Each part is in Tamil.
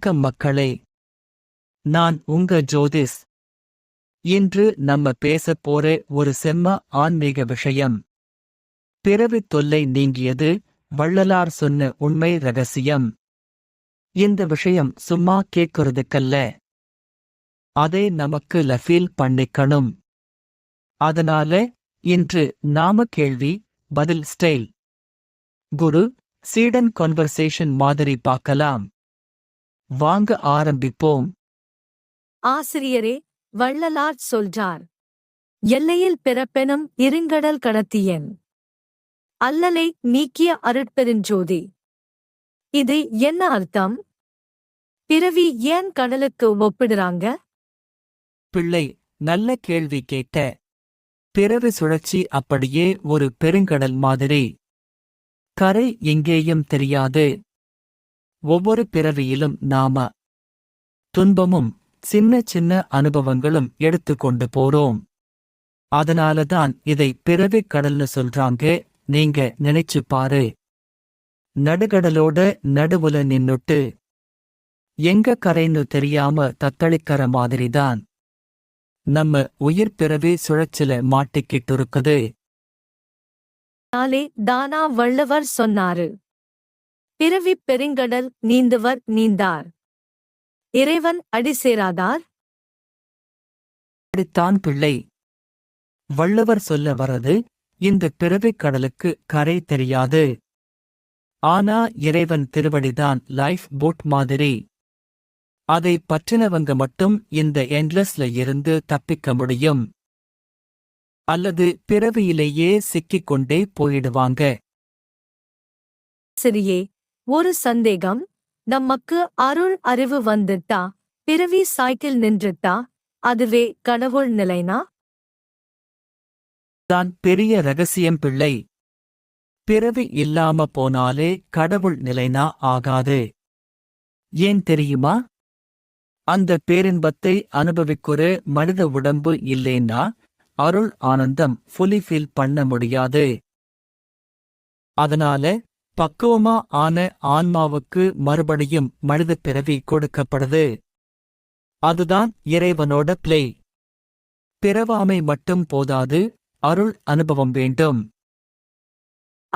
வணக்கம் மக்களே. நான் உங்க ஜோதிஸ். இன்று நம்ம பேசப் போற ஒரு செம்ம ஆன்மீக விஷயம். பிறவித் தொல்லை நீங்கியது வள்ளலார் சொன்ன உண்மை ரகசியம். இந்த விஷயம் சும்மா கேட்கறதுக்கல்ல அதை நமக்கு லஃபீல் பண்ணிக்கணும். அதனால இன்று நாம கேள்வி பதில் ஸ்டைல். குரு சீடன் கான்வர்சேஷன் மாதிரி பார்க்கலாம். வாங்க ஆரம்பிப்போம். ஆசிரியரே வள்ளலார் சொல்றார் எல்லையில் பிறப்பெனும் இருங்கடல் கடத்தியன். அல்லலை நீக்கிய அருட்பெருஞ்சோதி இது என்ன அர்த்தம்? பிறவி ஏன் கடலுக்கு ஒப்பிடுறாங்க? பிள்ளை நல்ல கேள்வி கேட்ட. பிறவி சுழற்சி அப்படியே ஒரு பெருங்கடல் மாதிரி. கரை எங்கேயும் தெரியாது. ஒவ்வொரு பிறவியிலும் நாம துன்பமும் சின்ன சின்ன அனுபவங்களும் எடுத்துக்கொண்டு போறோம். அதனாலதான் இதை பிறவிக் கடல்னு சொல்றாங்க. நீங்க நினைச்சு பாரு. நடுகடலோட நடுவுல நின்னுட்டு எங்க கரைன்னு தெரியாம தத்தளிக்கிற மாதிரிதான் நம்ம உயிர் பிறவி சுழற்சில மாட்டிக்கிட்டு இருக்குது. நாளே தானா வள்ளுவர் சொன்னாரு. பிறவி பெருங்கடல் நீந்துவர் நீந்தார். இறைவன் அடி சேராதார். அப்படித்தான் பிள்ளை. வள்ளுவர் சொல்ல வரது இந்த பிறவிக் கடலுக்கு கரை தெரியாது. ஆனா இறைவன் திருவடிதான் லைஃப் போட் மாதிரி. அதை பற்றினவங்க மட்டும் இந்த எண்ட்லெஸ்ல இருந்து தப்பிக்க முடியும். அல்லது பிறவியிலேயே சிக்கிக் கொண்டே போயிடுவாங்க. சிறியே ஒரு சந்தேகம். நமக்கு அருள் அறிவு வந்துட்டா? பிறவி சைக்கிள் நின்றுட்டா? அதுவே கடவுள் நிலைனா? தான் பெரிய ரகசியம் பிள்ளை. பிறவி இல்லாம போனாலே கடவுள் நிலைனா ஆகாது. ஏன் தெரியுமா? அந்த பேரின்பத்தை அனுபவிக்கிற மனித உடம்பு இல்லேன்னா அருள் ஆனந்தம் ஃபுல்லி ஃபீல் பண்ண முடியாது. அதனால பக்குவமா ஆன ஆன்மாவுக்கு மறுபடியும் மனித பிறவி கொடுக்கப்படுது. அதுதான் இறைவனோட பிளே பிறவாமை மட்டும் போதாது அருள் அனுபவம் வேண்டும்.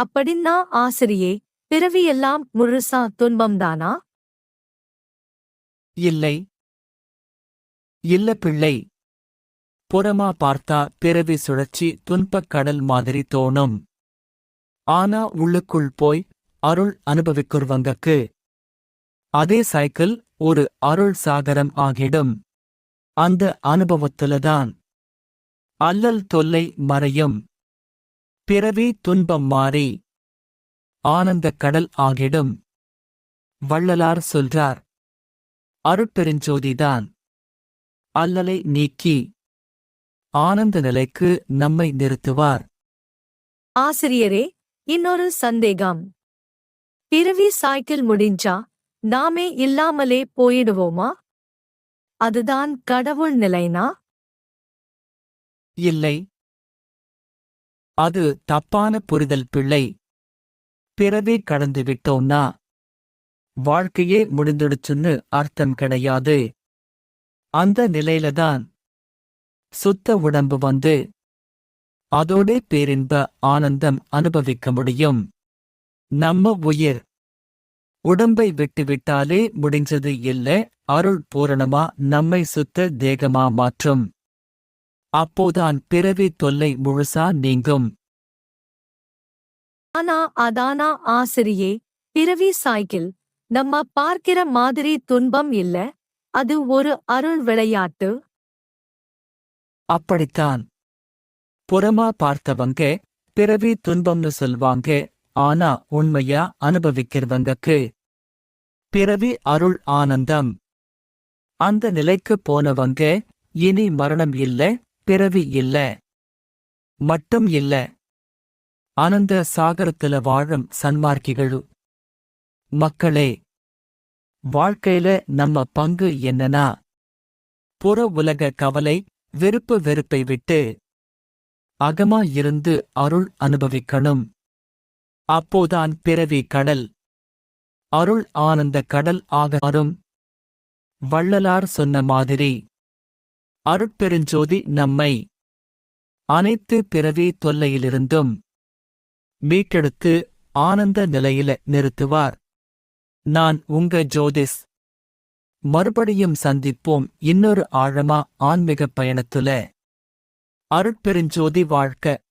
அப்படின்னா ஆசிரியே பிறவியெல்லாம் முழுசா துன்பம்தானா? இல்லை. இல்ல பிள்ளை புறமா பார்த்தா பிறவி சுழற்சி துன்பக் கடல் மாதிரி தோணும். ஆனா உள்ளுக்குள் போய் அருள் அனுபவிக்குர்வங்கக்கு அதே சைக்கிள் ஒரு அருள் சாகரம் ஆகிடும். அந்த அனுபவத்துலதான் அல்லல் தொல்லை மறையும். பிறவி துன்பம் மாறி ஆனந்தக் கடல் ஆகிடும். வள்ளலார் சொல்றார் அருட்பெருஞ்சோதிதான் அல்லலை நீக்கி ஆனந்த நிலைக்கு நம்மை நிறுத்துவார். ஆசிரியரே இன்னொரு சந்தேகம். பிறவி சாய்க்கிள் முடிஞ்சா நாமே இல்லாமலே போயிடுவோமா? அதுதான் கடவுள் நிலைனா? இல்லை. அது தப்பான புரிதல் பிள்ளை. பிறவே கடந்து விட்டோம்னா? வாழ்க்கையே முடிந்துடுச்சுன்னு அர்த்தம் கிடையாது. அந்த நிலையில தான் சுத்த உடம்பு வந்து அதோட பேரின்ப ஆனந்தம் அனுபவிக்க முடியும். நம்ம உயிர். உடம்பை விட்டுவிட்டாலே முடிஞ்சது இல்ல அருள் பூரணமா நம்மை சுத்த தேகமா மாற்றும். அப்போதான் பிறவி தொல்லை முழுசா நீங்கும். ஆனா அதானா ஆசிரியே பிறவி சைக்கிள் நம்ம பார்க்கிற மாதிரி துன்பம் இல்ல அது ஒரு அருள் விளையாட்டு. அப்படித்தான். புறமா பார்த்தவங்க பிறவி துன்பம்னு சொல்வாங்க ஆனா உண்மையா அனுபவிக்கிறவங்கக்கு. பிறவி அருள் ஆனந்தம். அந்த நிலைக்கு போனவங்க இனி மரணம் இல்ல பிறவி இல்ல. மட்டும் இல்ல. ஆனந்த சாகரத்துல வாழும் சன்மார்க்கிகளு. மக்களே வாழ்க்கையில நம்ம பங்கு என்னன்னா புற உலக கவலை வெறுப்பு வெறுப்பை விட்டு அகமா இருந்து அருள் அனுபவிக்கணும். அப்போதான் பிறவி கடல். அருள் ஆனந்த கடல் ஆக வரும் வள்ளலார் சொன்ன மாதிரி. அருட்பெருஞ்சோதி நம்மை. அனைத்து பிறவி தொல்லையிலிருந்தும். மீட்டெடுத்து ஆனந்த நிலையில நிறுத்துவார். நான் உங்க ஜோதிஸ். மறுபடியும் சந்திப்போம் இன்னொரு ஆழமா ஆன்மீக பயணத்துல. அருட்பெருஞ்சோதி வாழ்க்க